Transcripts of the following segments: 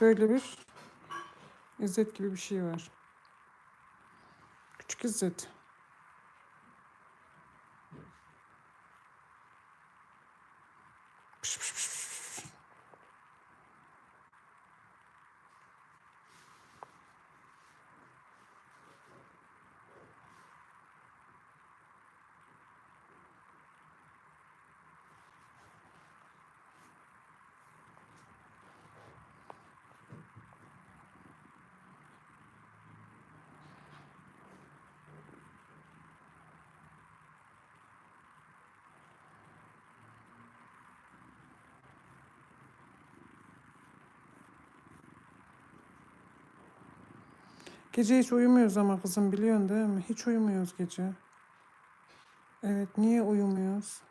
Böyle bir İzzet gibi bir şey var. Küçük İzzet. Gece hiç uyumuyoruz ama kızım biliyorsun değil mi? Hiç uyumuyoruz gece. Evet, niye uyumuyoruz?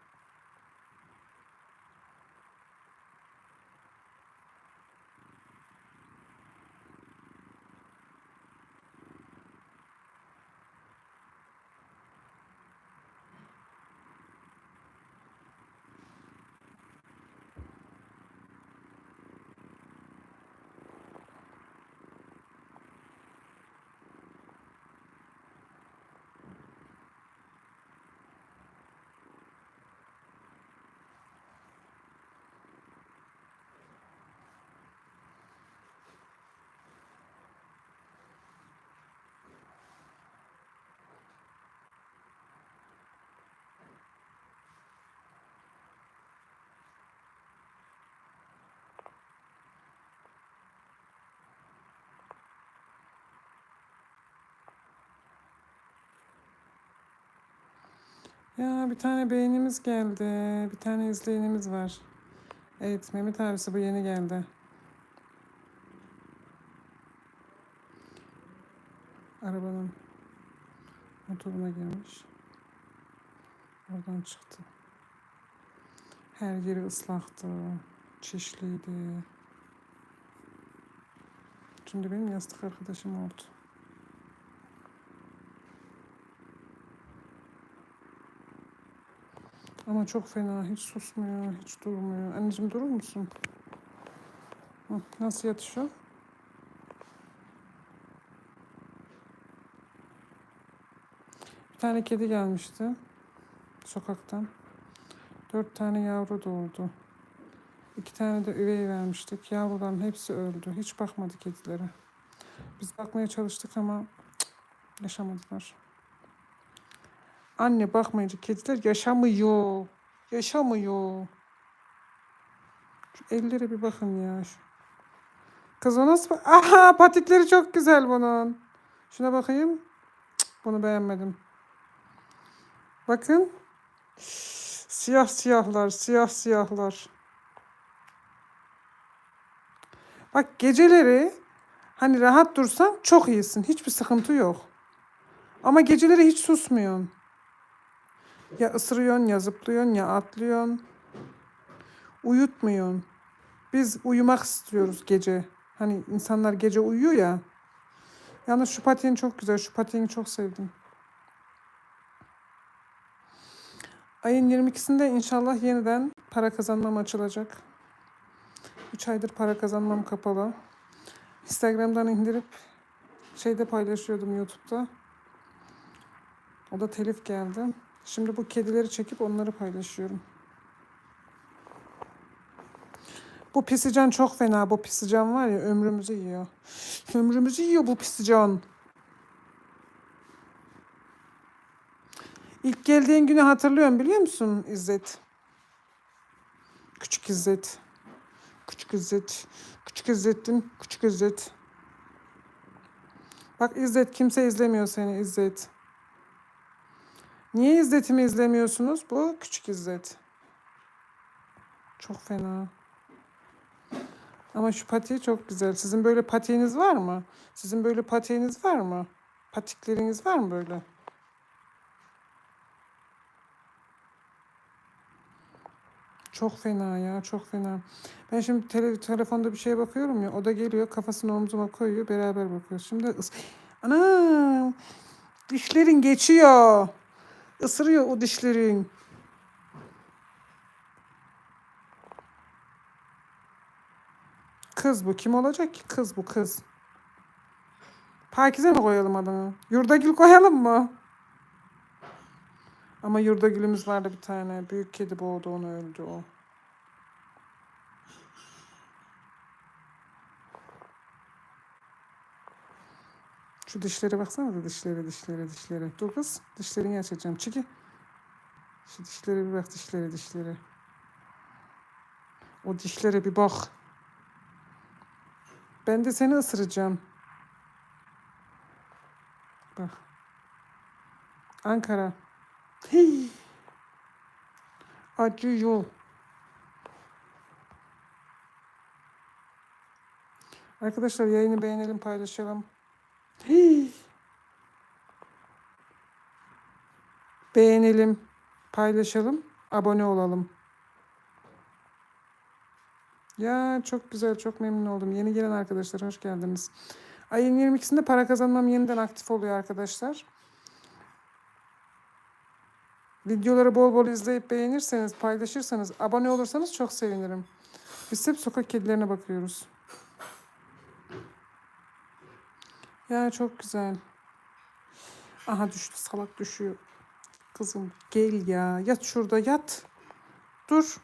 Ya bir tane beğenimiz geldi. Bir tane izleyenimiz var. Evet, Mehmet abisi bu yeni geldi. Arabanın motoruna girmiş. Oradan çıktı. Her yeri ıslaktı. Çişliydi. Şimdi benim yastık arkadaşım oldu. Ama çok fena. Hiç susmuyor, hiç durmuyor. Anneciğim durur musun? Hı, nasıl yatışıyor? Bir tane kedi gelmişti sokaktan. Dört tane yavru doğurdu. İki tane de üvey vermiştik. Yavruların hepsi öldü. Hiç bakmadı kedilere. Biz bakmaya çalıştık ama cık, yaşamadılar. Anne bakmayınca kediler yaşamıyor. Yaşamıyor. Şu ellere bir bakın ya. Kız o nasıl? Aha patikleri çok güzel bunun. Şuna bakayım. Cık, bunu beğenmedim. Bakın. Siyah siyahlar, siyah siyahlar. Bak geceleri hani rahat dursan çok iyisin. Hiçbir sıkıntı yok. Ama geceleri hiç susmuyorsun. Ya ısırıyorsun, ya zıplıyorsun, ya atlıyorsun. Uyutmuyorsun. Biz uyumak istiyoruz gece. Hani insanlar gece uyuyor ya. Yalnız şu patiğin çok güzel. Şu patiğini çok sevdim. Ayın 22'sinde inşallah yeniden para kazanmam açılacak. 3 aydır para kazanmam kapalı. Instagram'dan indirip şeyde paylaşıyordum YouTube'da. O da telif geldi. Şimdi bu kedileri çekip onları paylaşıyorum. Bu pisican çok fena. Bu pisican var ya ömrümüzü yiyor. Ömrümüzü yiyor bu pisican. İlk geldiğin günü hatırlıyorum biliyor musun İzzet? Küçük İzzet. Küçük İzzet. Küçük İzzet'tin küçük İzzet. Bak İzzet kimse izlemiyor seni İzzet. Niye İzzet'imi izlemiyorsunuz? Bu küçük İzzet. Çok fena. Ama şu patiği çok güzel. Sizin böyle patiğiniz var mı? Sizin böyle patiğiniz var mı? Patikleriniz var mı böyle? Çok fena ya, çok fena. Ben şimdi tele, telefonda bir şeye bakıyorum ya, o da geliyor, kafasını omzuma koyuyor, beraber bakıyoruz. Şimdi ıs Ana! Dişlerin geçiyor. Isırıyor o dişlerin. Kız bu. Kim olacak ki? Kız bu kız. Pakize mi koyalım adını? Yurdagül koyalım mı? Ama Yurdagül'ümüz vardı bir tane. Büyük kedi boğdu onu öldü o. Şu dişlere baksana da dişlere dişlere dişlere. Dur kız dişlerini açacağım. Çeki. Şu dişlere bir bak dişlere dişlere. O dişlere bir bak. Ben de seni ısıracağım. Bak. Ankara. Hii. Acıyor. Arkadaşlar yayını beğenelim, paylaşalım. Beğenelim, paylaşalım, abone olalım. Ya çok güzel, çok memnun oldum. Yeni gelen arkadaşlar hoş geldiniz. Ayın 22'sinde para kazanmam yeniden aktif oluyor arkadaşlar. Videoları bol bol izleyip beğenirseniz, paylaşırsanız, abone olursanız çok sevinirim. Biz hep sokak kedilerine bakıyoruz. Ya çok güzel. Aha düştü, salak düşüyor. Kızım gel ya, yat şurada yat. Dur.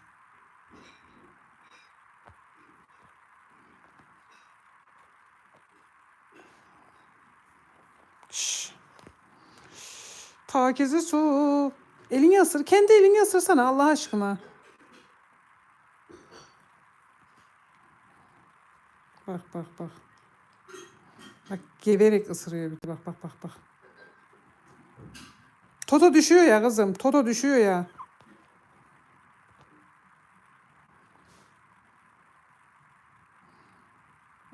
Şş. Pakize su. Elini ısır. Kendi elini ısırsana Allah aşkına. Bak bak bak. Bak geverek ısırıyor bir de. Bak bak bak bak. Toto düşüyor ya kızım. Toto düşüyor ya.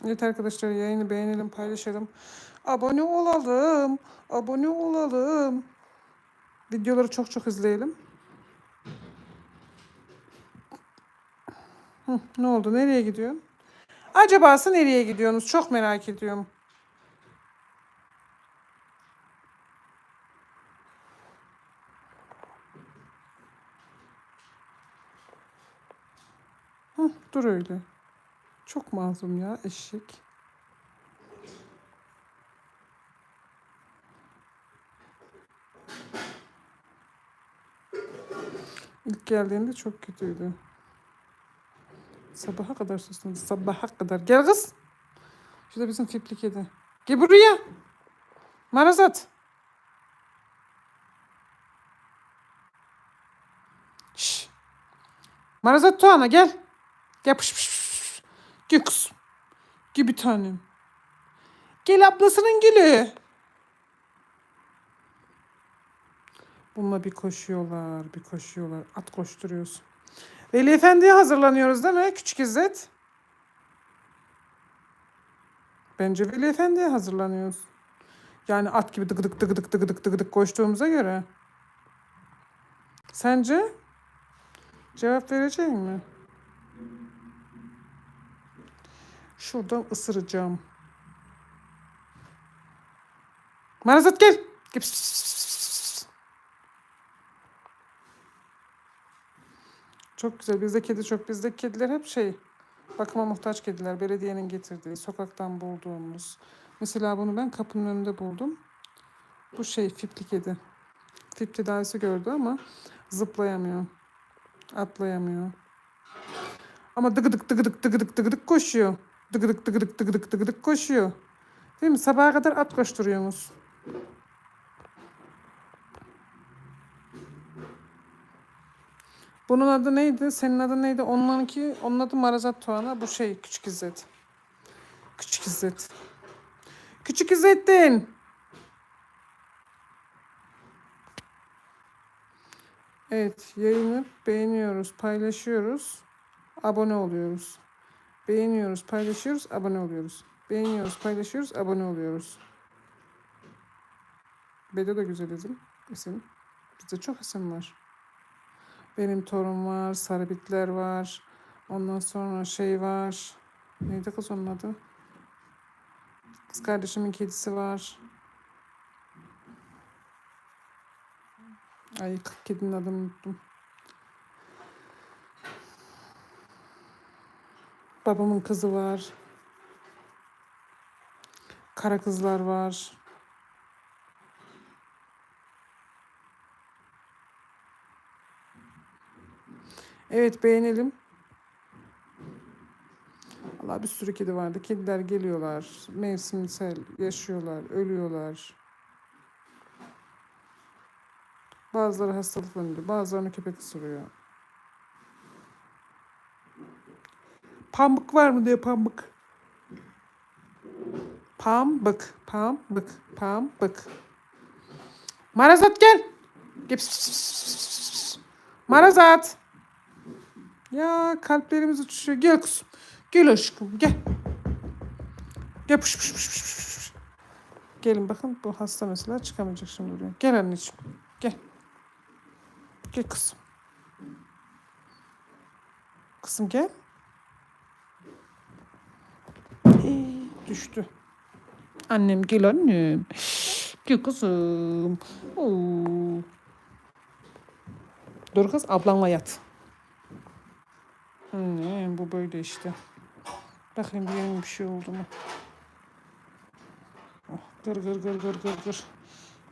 Evet arkadaşlar yayını beğenelim, paylaşalım. Abone olalım. Abone olalım. Videoları çok çok izleyelim. Hı, ne oldu? Nereye gidiyorsun? Acabası nereye gidiyorsunuz? Çok merak ediyorum. Hı, dur öyle. Çok mazlum ya eşek. İlk geldiğinde çok kötüydü. Sabaha kadar susmadı. Sabaha kadar. Gel kız. Şurada bizim fipli kedi. Gel buraya. Marazat. Şş. Marazat Tuana gel. Gel pış pış pış. Gel kız. Gel bir tanem. Gel ablasının gülü. Bununla bir koşuyorlar, bir koşuyorlar. At koşturuyoruz. Veli Efendi'ye hazırlanıyoruz değil mi? Küçük İzzet. Bence Veli Efendi'ye hazırlanıyoruz. Yani at gibi dık dık dık dık koştuğumuza göre. Sence? Cevap verecek mi? Şuradan ısıracağım. Marazat gel. Gel. Çok güzel. Bizde kedi çok. Bizde kediler hep şey bakıma muhtaç kediler. Belediyenin getirdiği, sokaktan bulduğumuz. Mesela bunu ben kapının önünde buldum. Bu şey fipli kedi. Fip tedavisi gördü ama zıplayamıyor. Atlayamıyor. Ama dıgıdık dıgıdık dıgıdık dıgıdık koşuyor. Dıgıdık dıgıdık dıgıdık dıgıdık koşuyor. Değil mi? Sabaha kadar at koşturuyorsunuz. Bunun adı neydi? Senin adı neydi? Onlarınki, onun adı Marazat Tuana. Bu şey Küçük İzzet. Küçük İzzet. Küçük İzzettin. Evet, yayını beğeniyoruz, paylaşıyoruz, abone oluyoruz. Beğeniyoruz, paylaşıyoruz, abone oluyoruz. Beğeniyoruz, paylaşıyoruz, abone oluyoruz. Bedo da güzel isim. isim. Bizde çok isim var. Benim torun var, sarıbitler var. Ondan sonra şey var. Neydi kız onun adı? Kız kardeşimin kedisi var. Ay kedinin adını unuttum. Babamın kızı var. Kara kızlar var. Evet beğenelim. Allah bir sürü kedi vardı. Kediler geliyorlar. Mevsimsel yaşıyorlar, ölüyorlar. Bazıları hastalıklanıyor. Bazılarını köpek ısırıyor. Pamuk var mı diye pamuk. Pambık, pambık, pambık. Marazat gel. Gel. Marazat. Ya kalplerimiz uçuşuyor. Gel kuzum. Gel aşkım gel. Gel pış pış pış pış, pış. Gelin bakın bu hasta mesela çıkamayacak şimdi buraya. Gel anneciğim. Gel. Gel kızım. Kızım gel. Düştü. Annem gel annem. Gel kızım. Oo. Dur kız ablanla yat. Hmm, bu böyle işte. Bakayım bir yerin bir şey oldu mu? Oh, Gır gır gır gır gır gır.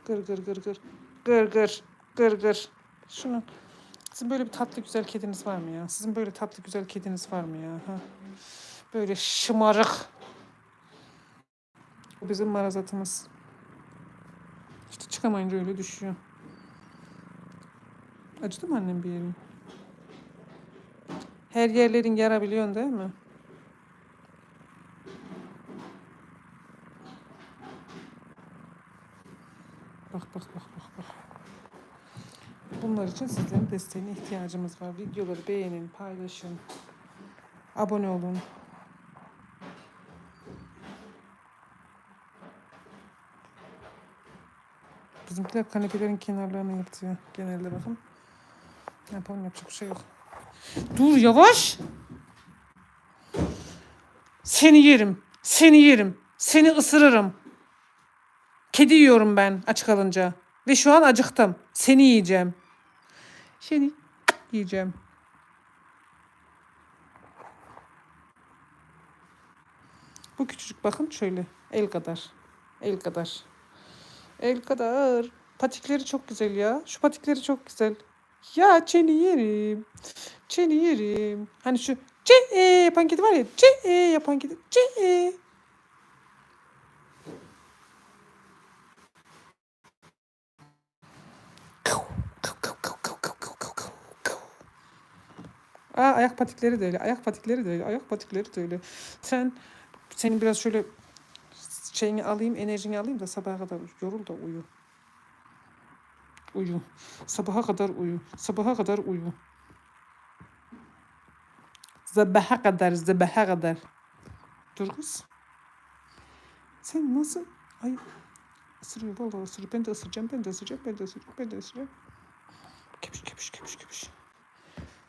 Gır gır gır gır. Gır gır gır gır. Şunu. Sizin böyle bir tatlı güzel kediniz var mı ya? Sizin böyle tatlı güzel kediniz var mı ya? Ha? Böyle şımarık. Bizim marazatımız. İşte çıkamayınca öyle düşüyor. Acıdı mı annem bir yerin? Her yerlerin yara biliyorsun değil mi? Bak bak bak bak bak. Bunlar için sizlerin desteğine ihtiyacımız var. Videoları beğenin, paylaşın. Abone olun. Bizimkiler kanepelerin kenarlarını yırtıyor. Genelde bakın. Yapalım yapacak bir şey yok. Dur yavaş. Seni yerim. Seni yerim. Seni ısırırım. Kedi yiyorum ben aç kalınca. Ve şu an acıktım. Seni yiyeceğim. Seni yiyeceğim. Bu küçücük bakın şöyle. El kadar. El kadar. El kadar. Patikleri çok güzel ya. Şu patikleri çok güzel. Ya çeni yerim. Çeni yerim. Hani şu ce e yapan kedi var ya. Ce e yapan kedi. Ce e. Aa, ayak patikleri de öyle. Ayak patikleri de öyle. Ayak patikleri de öyle. Sen senin biraz şöyle şeyini alayım, enerjini alayım da sabaha kadar yorul da uyu. Uyu. Sabaha kadar uyu. Sabaha kadar uyu. Sabaha kadar, sabaha kadar. Dur kız. Sen nasıl? Ay ısırıyor vallahi ısırıyor. Ben de ısıracağım, ben de ısıracağım, ben de ısıracağım, ben de ısıracağım. Köpüş, köpüş, köpüş, köpüş.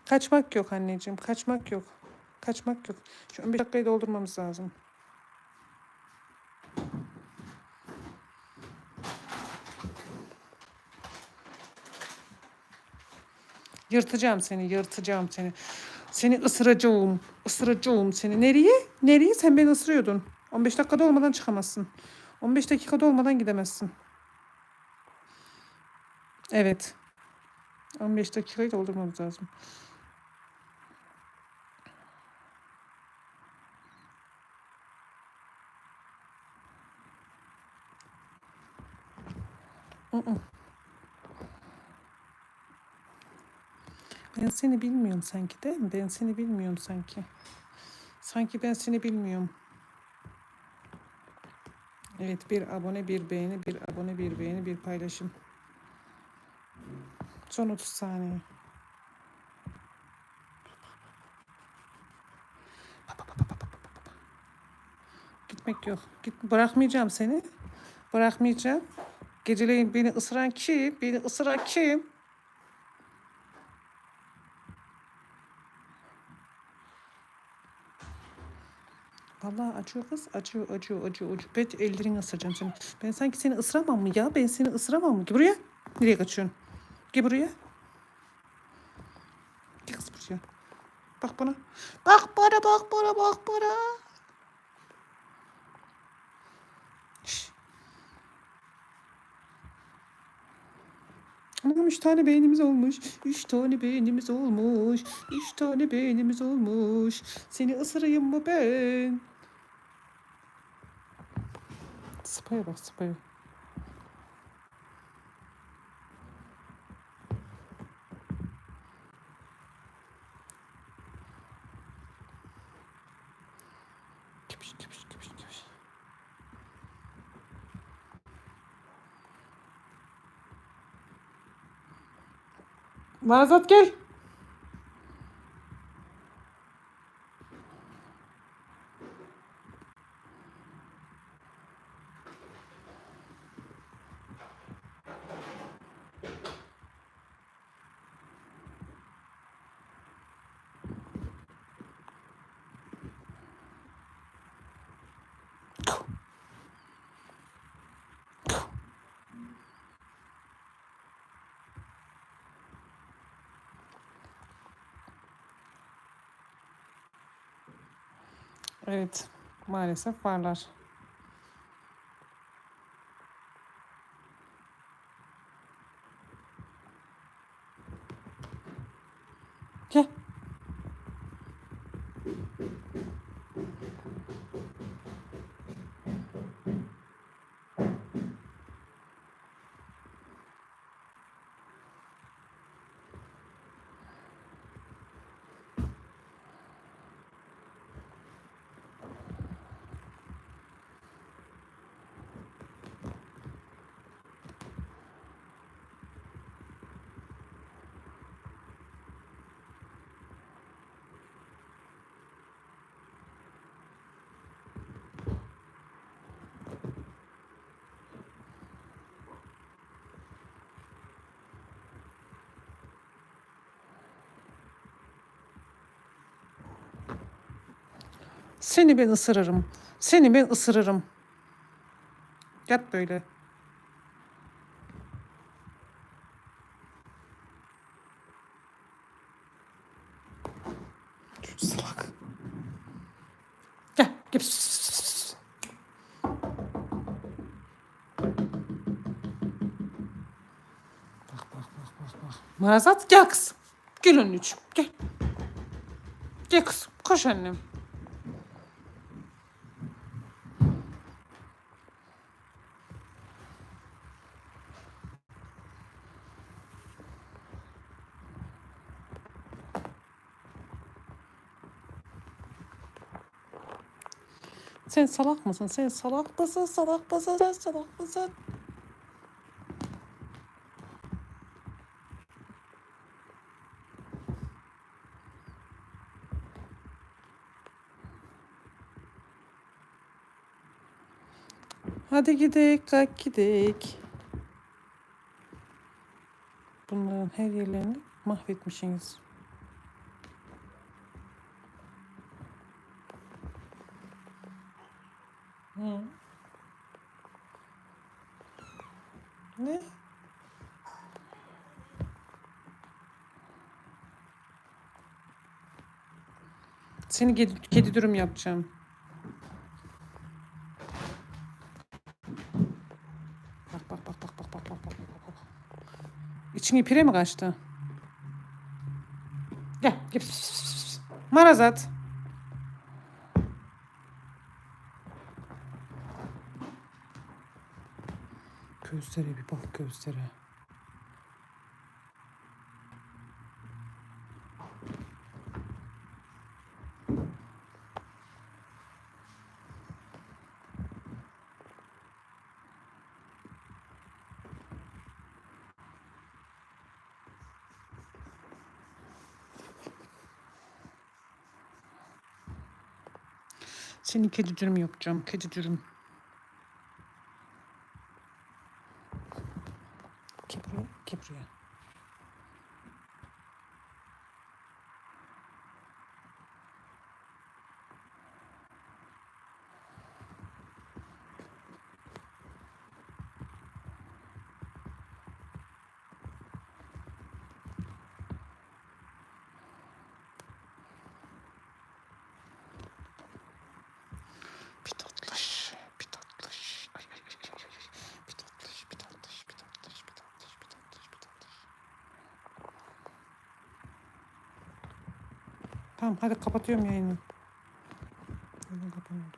Kaçmak yok anneciğim, kaçmak yok. Kaçmak yok. Şu 15 dakikayı doldurmamız lazım. Yırtacağım seni, yırtacağım seni. Seni ısıracağım, ısıracağım seni. Nereye? Nereye? Sen beni ısırıyordun. 15 dakikada olmadan çıkamazsın. 15 dakikada olmadan gidemezsin. Evet. 15 dakikayı doldurmamız lazım. Mm-mm. Ben seni bilmiyorum sanki değil mi? Ben seni bilmiyorum sanki. Sanki ben seni bilmiyorum. Evet bir abone bir beğeni bir abone bir beğeni bir paylaşım. Son 30 saniye. Gitmek yok. Git bırakmayacağım seni. Bırakmayacağım. Geceleyin beni ısıran kim? Beni ısıran kim? Vallahi acıyor kız. Acıyor, acıyor, acıyor, acıyor. Ben ellerini ısıracağım seni. Ben sanki seni ısıramam mı ya? Ben seni ısıramam mı? Gel buraya. Nereye kaçıyorsun? Gel buraya. Gel kız buraya. Bak bana. Bak bana bak bana bak bana. Şş. Anam üç tane beynimiz olmuş. Üç tane beynimiz olmuş. Üç tane beynimiz olmuş. Seni ısırayım mı ben? Sıpaya bak sıpaya. Kipiş kipiş kipiş kipiş. Nazat gel. Evet, maalesef varlar. Gel. Seni ben ısırırım. Seni ben ısırırım. Yat böyle. Şu Salak. Gel. Gel. Marazat gel kızım. Gel anneciğim gel. Gel kızım koş annem. Sen salak mısın? Sen salak mısın? Salak mısın? Sen salak mısın? Hadi gidelim, kalk gidelim. Bunların her yerlerini mahvetmişsiniz. Hı. Ne? Seni kedi, kedi dürüm yapacağım. Bak bak bak bak bak bak bak bak bak. İçin ipire mi kaçtı? Gel gel. Marazat. Gözlere bir bak gözlere. Senin kedi dürüm yapacağım. Kedi dürüm. Gel buraya. Gel buraya. Tamam hadi kapatıyorum yayını. Yayın kapanıyordu.